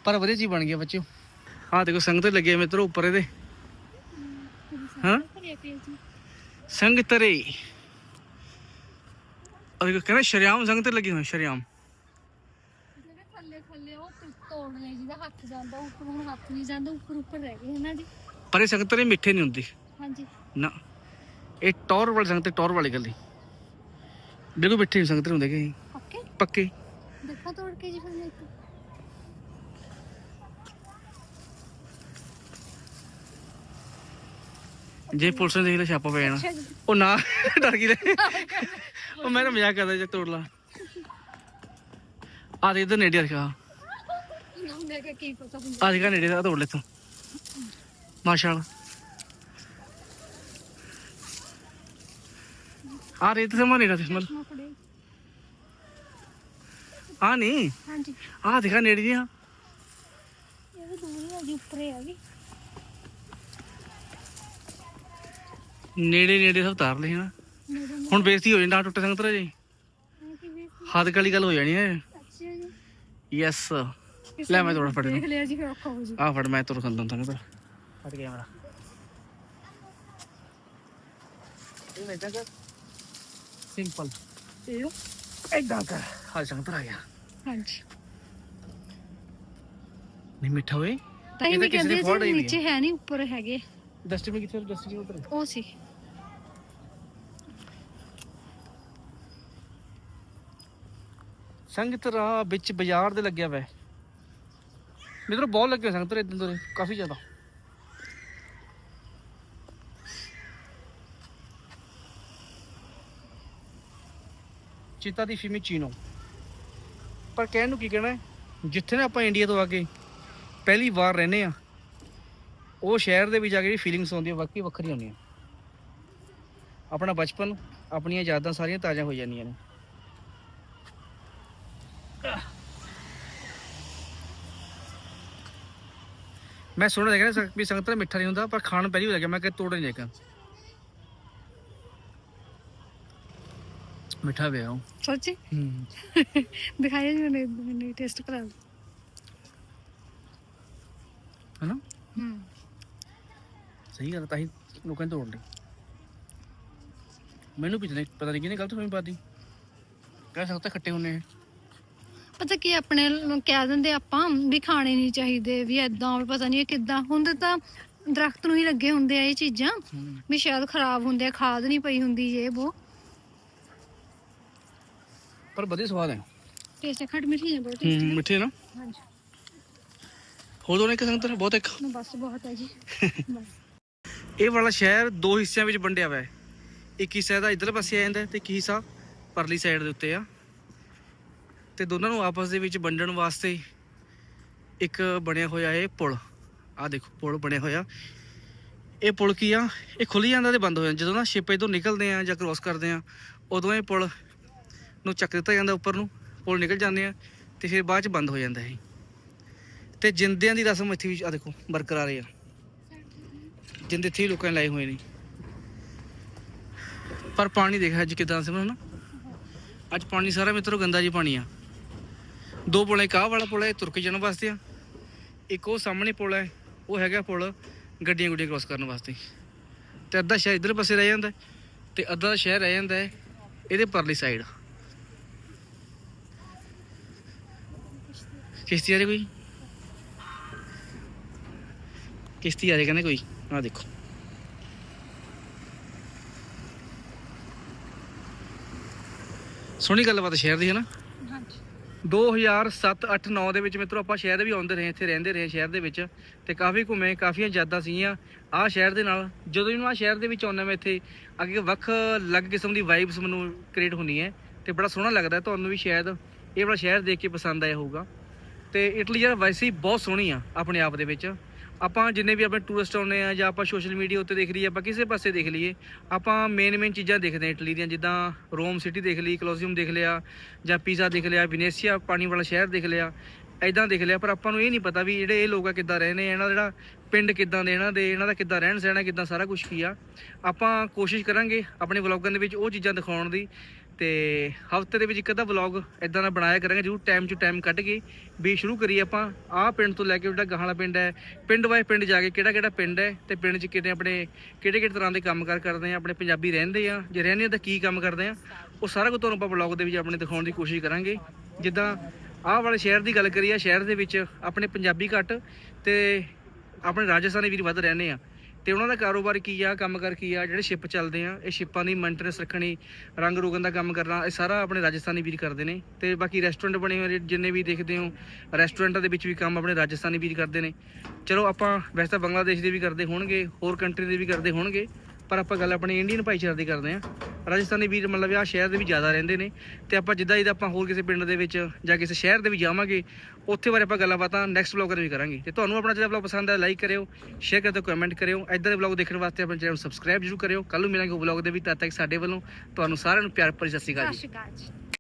Speaker 1: ਪਰ ਵਧੀਆ ਚੀਜ਼ ਬਣ ਗਈ ਆ ਬੱਚਿਓ। ਆ ਦੇਖੋ ਸੰਗਤ ਲੱਗੇ ਆ ਮਿੱਤਰੋ ਉੱਪਰ ਇਹਦੇ। ਹਾਂ? ਸੰਗਤਰੇ ਉਹ ਦੇਖੋ ਕਹਿੰਦਾ ਸ਼ਰਿਆਮ ਸੰਗਤ ਲੱਗੀ ਹੋਈ ਸ਼ਰਿਆਮ।
Speaker 2: ਥੱਲੇ ਥੱਲੇ ਉਹ ਤੁ- ਤੋੜ ਲਏ ਜਿਹਦਾ ਹੱਥ ਜਾਂਦਾ ਉੱਪਰ ਹੁਣ ਹੱਥ ਨਹੀਂ ਜਾਂਦਾ ਉੱਪਰ ਉੱਪਰ ਰਹਿ ਗਏ ਹੈ ਨਾ ਜੀ।
Speaker 1: ਪਰ ਇਹ ਸੰਗਤਰੇ ਮਿੱਠੇ ਨਹੀਂ ਹੁੰਦੀ।
Speaker 2: ਹਾਂਜੀ।
Speaker 1: ਨਾ। ਇਹ ਟੌਰ ਵਾਲੀ ਸੰਗਤ ਟੌਰ ਵਾਲੀ ਗੱਲੀ ਦੇਖੋ ਮਿੱਠੇ ਨਹੀਂ ਸੰਗਤਰੇ ਹੁੰਦੇ ਕਿ ਪੱਕੇ?
Speaker 2: ਦੇਖੋ ਤੋੜ ਕੇ ਜੀ ਫਿਰ ਮੈਂ ਇੱਕ
Speaker 1: ਜੇ ਪੁਲਿਸ ਨੇ ਦੇਖ ਲਿਆ ਛਾਪਾ ਪੈ ਜਾਣਾ। ਉਹ ਨਾ ਡਰ ਗਈ ਲੈ ਉਹ ਮੈਂ ਤਾਂ ਮਜ਼ਾਕ ਕਰਦਾ ਜੇ ਤੋੜ ਲਾ। ਆ ਦੇ ਇਧਰ ਨੇੜੇ ਰਖਾ
Speaker 2: ਮੈਂ ਕਿਹਾ ਕੀ ਪਤਾ ਹੁੰਦਾ।
Speaker 1: ਆ ਦੇਖਾ ਨੇੜੇ ਦਾ ਤੋੜ ਲੈ ਤੂੰ। ਮਾਸ਼ਾਅੱਲਾ। ਆ ਰੇ ਤੇ ਸਮਾਂ ਨੇੜਾ ਤੇ ਸਮਲ
Speaker 2: ਮੈਂ ਫੜੇ
Speaker 1: ਆ ਨਹੀਂ?
Speaker 2: ਹਾਂਜੀ।
Speaker 1: ਆ ਦੇਖਾ ਨੇੜੇ ਦੀਆਂ
Speaker 2: ਇਹ ਵੀ ਦੂਰ ਹੈ ਜੀ ਉੱਪਰ ਹੈ ਵੀ
Speaker 1: ਨੇੜੇ ਨੇੜੇ ਸਭ ਤਾਰ ਲਏ ਹਨਾ।
Speaker 2: ਮੇਰੇ
Speaker 1: ਹੁਣ ਬੇਇੱਜ਼ਤੀ ਹੋ ਜਾਂਦਾ ਟੁੱਟੇ ਸੰਗਤਰਾ ਜੀ
Speaker 2: ਨਾਲ ਕੀ ਵੀ
Speaker 1: ਹੱਦ ਕਾਲੀ ਗੱਲ ਹੋ ਜਾਣੀ ਹੈ
Speaker 2: ਅੱਛਾ ਜੀ।
Speaker 1: ਯੈਸ ਲੈ ਮੈਂ
Speaker 2: ਨੇ
Speaker 1: ਥੋੜਾ ਫੜ
Speaker 2: ਦੇਖ ਲਿਆ ਜੀ ਫਿਰ ਔਖਾ ਹੋ ਜੂ
Speaker 1: ਆ ਫੜ ਮੈਂ ਤੁਰ ਖੰਦਾਂ ਤਾਂ ਫੜ ਗਿਆ ਮੇਰਾ ਇਹ ਮੈਂ ਤਾਂ ਸਿੰਪਲ
Speaker 2: ਇਹ
Speaker 1: ਐਦਾਂ ਕਰ ਹਾਲ ਸੰਗਤ ਆ ਗਿਆ
Speaker 2: ਹਾਂਜੀ।
Speaker 1: ਨਹੀਂ ਮਿੱਠਾ ਹੋਏ
Speaker 2: ਤਾਂ
Speaker 1: ਇਹ ਤਾਂ ਕਿਸੇ ਨੇ
Speaker 2: ਕਹਿੰਦੀ ਸੀ
Speaker 1: ਵੀ
Speaker 2: ਨੀਚੇ ਹੈ। ਨਹੀਂ ਉੱਪਰ ਹੈਗੇ।
Speaker 1: ਡਸਟਬਿਨ ਕਿੱਥੇ ਡਸਟਬਿਨ ਉਧਰ?
Speaker 2: ਉਹ ਸੀ।
Speaker 1: ਸੰਗਤ ਰਾਹ ਵਿੱਚ ਬਾਜ਼ਾਰ ਦੇ ਲੱਗਿਆ ਵੈ। ਮਿੱਤਰੋ ਬਹੁਤ ਲੱਗੇ ਹੋਏ ਸੰਗਤ ਰੇ ਇਦਾਂ ਦੇ ਕਾਫੀ ਜ਼ਿਆਦਾ। ਚੀਤਾ ਦੀ ਫਿਮੀਚੀਨੋ ਪਰ ਕਹਿਣ ਨੂੰ ਕੀ ਕਹਿਣਾ ਹੈ? ਜਿੱਥੇ ਨਾ ਆਪਾਂ ਇੰਡੀਆ ਤੋਂ ਆ ਕੇ ਪਹਿਲੀ ਵਾਰ ਰਹਿੰਦੇ ਆ ਉਹ ਸ਼ਹਿਰ ਦੇ ਵਿੱਚ ਆ ਕੇ ਜਿਹੜੀ ਫੀਲਿੰਗਸ ਆਉਂਦੀਆਂ ਵਾਕਈ ਵੱਖਰੀਆਂ ਹੁੰਦੀਆਂ। ਆਪਣਾ ਬਚਪਨ, ਆਪਣੀਆਂ ਯਾਦਾਂ ਸਾਰੀਆਂ ਤਾਜ਼ਾ ਹੋ ਜਾਂਦੀਆਂ ਨੇ। ਮੈਂ ਸੁਣਿਆ ਦੇਖਿਆ ਨਾ ਵੀ ਸੰਗਤਰਾ ਮਿੱਠਾ ਨਹੀਂ ਹੁੰਦਾ, ਪਰ ਖਾਣ ਪਹਿਲੀ ਵਾਰ ਲੱਗਿਆ, ਮੈਂ ਕਿ ਤੋੜ ਨਹੀਂ मीठा भी है वो।
Speaker 2: ਸੱਚੀ?
Speaker 1: हम्म
Speaker 2: ਦਿਖਾਇਆ ਜੀ ਮੈਨੂੰ ਮੈਨੂੰ ਟੈਸਟ ਕਰਾ
Speaker 1: ਲਓ है ना
Speaker 2: ਹੂੰ।
Speaker 1: ਸਹੀ ਗੱਲ ਤਾਂ ਹੀ ਲੋਕਾਂ ਨੇ ਤੋੜ ਮੈਨੂੰ ਪਿਛਲੇ ਪਤਾ ਨਹੀਂ ਕਿਹਨੇ ਗਲਤ ਫਹਿਮੀ ਪਾਤੀ। ਕਹਿ ਸਕਦਾ ਖੱਟੇ ਹੁੰਨੇ ਆ
Speaker 2: ਪਤਾ ਕੀ ਆਪਣੇ ਲ- ਕਹਿ ਦਿੰਦੇ ਆਪਾਂ ਵੀ ਖਾਣੇ ਨਹੀਂ ਚਾਹੀਦੇ ਵੀ ਐਦਾਂ ਪਤਾ ਨਹੀਂ ਕਿੱਦਾਂ। ਹੁੰਦੇ ਤਾਂ ਦਰਖਤ ਨੂੰ ਹੀ ਲੱਗੇ ਹੁੰਦੇ ਆ ਇਹ ਚੀਜ਼ਾਂ ਵੀ ਸ਼ਾਇਦ ਖਰਾਬ ਹੁੰਦੇ ਆ ਖਾਦ ਨਹੀਂ ਪਈ ਹੁੰਦੀ ਇਹ ਉਹ
Speaker 1: ਪਰ ਵਧੀਆ ਸਵਾਦ ਹੈ।
Speaker 2: ਟੇਸਟ ਖੱਟ ਮਿੱਠੀ ਹੈ ਬਹੁਤ
Speaker 1: ਹੂੰ
Speaker 2: ਟੇਸਟੀ
Speaker 1: ਮਿੱਠੇ ਨਾ?
Speaker 2: ਹਾਂਜੀ।
Speaker 1: ਹੋਰ ਦੋਨੇ ਇੱਕ ਸੰਗਤ ਬਹੁਤ ਇੱਕ।
Speaker 2: ਨਾ ਬਸ ਬਹੁਤ ਹੈ ਜੀ। ਬਸ
Speaker 1: ਇਹ ਵਾਲਾ ਸ਼ਹਿਰ ਦੋ ਹਿੱਸਿਆਂ ਵਿੱਚ ਵੰਡਿਆ ਹੋਇਆ ਹੈ। ਇੱਕ ਹਿੱਸਾ ਦਾ ਇਧਰਲੇ ਪਾਸੇ ਆ ਜਾਂਦਾ ਹੈ ਤੇ ਇੱਕ ਹਿੱਸਾ ਪਰਲੀ ਸਾਈਡ ਦੇ ਉੱਤੇ ਆ। ਤੇ ਦੋਨਾਂ ਨੂੰ ਆਪਸ ਦੇ ਵਿੱਚ ਵੰਡਣ ਵਾਸਤੇ ਇੱਕ ਬਣਿਆ ਹੋਇਆ ਇਹ ਪੁਲ। ਆ ਦੇਖੋ ਪੁਲ ਬਣਿਆ ਹੋਇਆ। ਇਹ ਪੁਲ ਕੀ ਆ? ਇਹ ਖੁੱਲ ਜਾਂਦਾ ਤੇ ਬੰਦ ਹੋ ਜਾਂਦਾ। ਜਦੋਂ ਨਾ ਸ਼ਿਪ ਤੋਂ ਨਿਕਲਦੇ ਆ ਜਾਂ ਕ੍ਰੋਸ ਕਰਦੇ ਆ ਉਦੋਂ ਇਹ ਪੁਲ ਨੂੰ ਚੱਕ ਦਿੱਤਾ ਜਾਂਦਾ ਉੱਪਰ ਨੂੰ ਪੁਲ ਨਿਕਲ ਜਾਂਦੇ ਆ ਤੇ ਫਿਰ ਬਾਅਦ ਚ ਬੰਦ ਹੋ ਜਾਂਦਾ ਇਹ। ਤੇ ਜਿੰਦਿਆਂ ਦੀ ਰਸਮ ਇੱਥੇ ਵੀ ਆ ਦੇਖੋ ਬਰਕਰਾਰ ਆ। ਜਿੰਦੇ ਇੱਥੇ ਹੀ ਲੋਕਾਂ ਨੇ ਲਾਏ ਹੋਏ ਨੇ। ਪਰ ਪਾਣੀ ਦੇਖਿਆ ਅੱਜ ਕਿਦਾਂ ਸਿਮਰਨ ਨਾ ਅੱਜ ਪਾਣੀ ਸਾਰਾ ਮਿੱਤਰੋ ਗੰਦਾ ਜੀ ਪਾਣੀ ਆ। ਦੋ ਪੁਲ ਇੱਕ ਆਹ ਵਾਲਾ ਪੁਲ ਹੈ ਇਹ ਤੁਰ ਕੇ ਜਾਣ ਵਾਸਤੇ ਆ। ਇੱਕ ਉਹ ਸਾਹਮਣੇ ਪੁਲ ਹੈ ਉਹ ਹੈਗਾ ਪੁਲ ਗੱਡੀਆਂ ਗੁੱਡੀਆਂ ਕ੍ਰੋਸ ਕਰਨ ਵਾਸਤੇ। ਤੇ ਅੱਧਾ ਸ਼ਹਿਰ ਇਧਰ ਪਾਸੇ ਰਹਿ ਜਾਂਦਾ ਹੈ, ਤੇ ਅੱਧਾ ਸ਼ਹਿਰ ਰਹਿ ਜਾਂਦਾ ਹੈ ਇਹਦੇ ਪਰਲੀ ਸਾਈਡ ਕਿਸ਼ਤੀ ਆ ਰਹੀ ਕੋਈ? ਕਿਸ਼ਤੀ ਆ ਰਹੀ ਕਹਿੰਦੇ ਕੋਈ। ਆ ਦੇਖੋ। ਸੋਹਣੀ ਗੱਲਬਾਤ ਸ਼ਹਿਰ ਦੀ ਹੈ ਨਾ
Speaker 2: ਹਾਂਜੀ
Speaker 1: 2007 8 9 ਦੇ ਵਿੱਚ ਮਿੱਤਰੋ ਆਪਾਂ ਸ਼ਹਿਰ ਵੀ ਆਉਂਦੇ ਰਹੇ ਇੱਥੇ ਰਹਿੰਦੇ ਰਹੇ ਸ਼ਹਿਰ ਦੇ ਵਿੱਚ। ਤੇ ਕਾਫੀ ਘੁੰਮੇ ਕਾਫੀਆਂ ਯਾਦਾਂ ਸੀਗੀਆਂ। ਆਹ ਸ਼ਹਿਰ ਦੇ ਨਾਲ ਜਦੋਂ ਇਹਨੂੰ ਆਹ ਸ਼ਹਿਰ ਦੇ ਵਿੱਚ ਆਉਂਦਾ ਮੈਂ ਇੱਥੇ ਅੱਗੇ ਵੱਖ ਅਲੱਗ ਕਿਸਮ ਦੀ ਵਾਈਬਸ ਮੈਨੂੰ ਕ੍ਰੀਏਟ ਹੁੰਦੀ ਹੈ। ਤੇ ਬੜਾ ਸੋਹਣਾ ਲੱਗਦਾ ਤੁਹਾਨੂੰ ਵੀ ਸ਼ਾਇਦ ਇਹ ਵਾਲਾ ਸ਼ਹਿਰ ਦੇਖ ਕੇ ਪਸੰਦ ਆਇਆ ਹੋਊਗਾ। ਤੇ ਇਟਲੀ ਯਾਰ ਵੈਸੇ ਹੀ ਬਹੁਤ ਸੋਹਣੀ ਆ ਆਪਣੇ ਆਪ ਦੇ ਵਿੱਚ। ਆਪਾਂ ਜਿੰਨੇ ਵੀ ਆਪਣੇ ਟੂਰਿਸਟ ਆਉਂਦੇ ਆ ਜਾਂ ਆਪਾਂ ਸੋਸ਼ਲ ਮੀਡੀਆ ਉੱਤੇ ਦੇਖ ਲਈਏ, ਆਪਾਂ ਕਿਸੇ ਪਾਸੇ ਦੇਖ ਲਈਏ, ਆਪਾਂ ਮੇਨ ਮੇਨ ਚੀਜ਼ਾਂ ਦੇਖਦੇ ਆ ਇਟਲੀ ਦੀਆਂ, ਜਿੱਦਾਂ ਰੋਮ ਸਿਟੀ ਦੇਖ ਲਈ ਕਲੋਜੀਅਮ ਦੇਖ ਲਿਆ, ਜਾਂ ਪੀਜ਼ਾ ਦੇਖ ਲਿਆ ਵਿਨੇਸੀਆ ਪਾਣੀ ਵਾਲਾ ਸ਼ਹਿਰ ਦੇਖ ਲਿਆ ਐਦਾਂ ਦੇਖ ਲਿਆ, ਪਰ ਆਪਾਂ ਨੂੰ ਇਹ ਨਹੀਂ ਪਤਾ ਵੀ ਜਿਹੜੇ ਇਹ ਲੋਕ ਆ ਕਿੱਦਾਂ ਰਹੇ ਨੇ ਇਹਨਾਂ ਦਾ ਜਿਹੜਾ ਪਿੰਡ ਕਿੱਦਾਂ ਦੇ, ਇਹਨਾਂ ਦੇ, ਇਹਨਾਂ ਦਾ ਕਿੱਦਾਂ ਰਹਿਣ ਸਹਿਣਾ ਕਿੱਦਾਂ ਸਾਰਾ ਕੁਝ ਕੀ ਆ। ਆਪਾਂ ਕੋਸ਼ਿਸ਼ ਕਰਾਂਗੇ ਆਪਣੇ ਵਲੌਗਾਂ ਦੇ ਵਿੱਚ ਉਹ ਚੀਜ਼ਾਂ ਦਿਖਾਉਣ ਦੀ ਤੇ ਹਫ਼ਤੇ ਦੇ ਵਿੱਚ ਇੱਕ ਅੱਧਾ ਵਲੌਗ ਇਦਾਂ ਦਾ ਬਣਾਇਆ ਕਰਾਂਗੇ, ਜਰੂਰ ਟਾਈਮ ਟੂ ਟਾਈਮ ਕੱਢ ਕੇ ਵੀ ਸ਼ੁਰੂ ਕਰੀਏ ਆਪਾਂ। ਆਹ ਪਿੰਡ ਤੋਂ ਲੈ ਕੇ ਜਿਹੜਾ ਗਾਹਲਾ ਪਿੰਡ ਹੈ, ਪਿੰਡ ਵਾਈ ਪਿੰਡ ਜਾ ਕੇ ਕਿਹੜਾ ਕਿਹੜਾ ਪਿੰਡ ਹੈ ਤੇ ਪਿੰਡ 'ਚ ਕਿਹੜੇ ਆਪਣੇ ਕਿਹੜੇ ਕਿਹੜੇ ਤਰ੍ਹਾਂ ਦੇ ਕੰਮ ਕੰਮਕਾਰ ਕਰਦੇ ਆ, ਆਪਣੇ ਪੰਜਾਬੀ ਰਹਿੰਦੇ ਆ, ਜੇ ਰਹਿੰਦੇ ਆ ਤਾਂ ਕੀ ਕੰਮ ਕਰਦੇ ਆ, ਉਹ ਸਾਰਾ ਕੁਝ ਤੁਹਾਨੂੰ ਆਪਾਂ ਵਲੌਗ ਦੇ ਵਿੱਚ ਆਪਣੇ ਦਿਖਾਉਣ ਦੀ ਕੋਸ਼ਿਸ਼ ਕਰਾਂਗੇ। ਜਿੱਦਾਂ ਆਹ ਵਾਲੇ ਸ਼ਹਿਰ ਦੀ ਗੱਲ ਕਰੀਏ ਸ਼ਹਿਰ ਦੇ ਵਿੱਚ ਆਪਣੇ ਪੰਜਾਬੀ ਘੱਟ ਤੇ ਆਪਣੇ ਰਾਜਸਥਾਨੀ ਵੀਰ ਵੱਧ ਰਹਿੰਦੇ ਆ। ਤੇ ਉਹਨਾਂ ਦਾ ਕਾਰੋਬਾਰ ਕੀ ਆ, ਕੰਮ ਕਰ ਕੀ ਆ, ਜਿਹੜੇ ਸ਼ਿਪ ਚੱਲਦੇ ਆ, ਇਹ ਸ਼ਿਪਾਂ ਦੀ ਮੇਨਟੇਨੈਂਸ ਰੱਖਣੀ, ਰੰਗ ਰੋਗਨ ਦਾ ਕੰਮ ਕਰਨਾ, ਇਹ ਸਾਰਾ ਆਪਣੇ ਰਾਜਸਥਾਨੀ ਵੀਰ ਕਰਦੇ ਨੇ। ਤੇ ਬਾਕੀ ਰੈਸਟੋਰੈਂਟ ਬਣੇ ਹੋਏ ਜਿੰਨੇ ਵੀ ਦੇਖਦੇ ਹੋ ਰੈਸਟੋਰੈਂਟਾਂ ਦੇ ਵਿੱਚ ਵੀ ਕੰਮ ਆਪਣੇ ਰਾਜਸਥਾਨੀ ਵੀਰ ਕਰਦੇ ਨੇ। ਚਲੋ ਆਪਾਂ ਵੈਸੇ ਤਾਂ ਬੰਗਲਾਦੇਸ਼ ਦੇ ਵੀ ਕਰਦੇ ਹੋਣਗੇ, ਹੋਰ ਕੰਟਰੀ ਦੇ ਵੀ ਕਰਦੇ ਹੋਣਗੇ ਪਰ ਆਪਾਂ ਗੱਲ ਆਪਣੇ ਇੰਡੀਅਨ ਭਾਈਚਾਰੇ ਦੀ ਕਰਦੇ ਆ ਰਾਜਸਥਾਨੀ ਵੀਰ ਮਤਲਬ ਆ ਸ਼ਹਿਰ ਦੇ ਵੀ ਜ਼ਿਆਦਾ ਰਹਿੰਦੇ ਨੇ ਤੇ ਆਪਾਂ ਜਿੱਦਾਂ ਜਿੱਦਾਂ ਆਪਾਂ ਹੋਰ ਕਿਸੇ ਪਿੰਡ ਦੇ ਵਿੱਚ ਜਾਂ ਕਿਸੇ ਸ਼ਹਿਰ ਦੇ ਵੀ ਜਾਵਾਂਗੇ, ਉੱਥੇ ਬਾਰੇ ਆਪਾਂ ਗੱਲਾਂ ਬਾਤਾਂ ਨੈਕਸਟ ਵਲੌਗ ਦੇ ਵੀ ਕਰਾਂਗੇ। ਤੇ ਤੁਹਾਨੂੰ ਆਪਣਾ ਜਿਹੜਾ ਵਲੌਗ ਪਸੰਦ ਆਇਆ ਲਾਈਕ ਕਰਿਓ ਸ਼ੇਅਰ ਕਰਿਓ ਕਮੈਂਟ ਕਰਿਓ। ਇਦਾਂ ਦੇ ਵਲੌਗ ਦੇਖਣ ਵਾਸਤੇ ਆਪਣੇ ਚੈਨਲ ਨੂੰ ਸਬਸਕ੍ਰਾਈਬ ਜ਼ਰੂਰ ਕਰਿਓ। ਕੱਲ ਨੂੰ ਮਿਲਾਂਗੇ ਵਲੌਗ ਦੇ ਵੀ ਤਦ ਤੱਕ ਸਾਡੇ ਵੱਲੋਂ ਤੁਹਾਨੂੰ ਸਾਰਿਆਂ ਨੂੰ ਪਿਆਰ ਭਰੀ ਸਤਿ
Speaker 2: ਸ਼੍ਰੀ ਅਕਾਲ ਜੀ।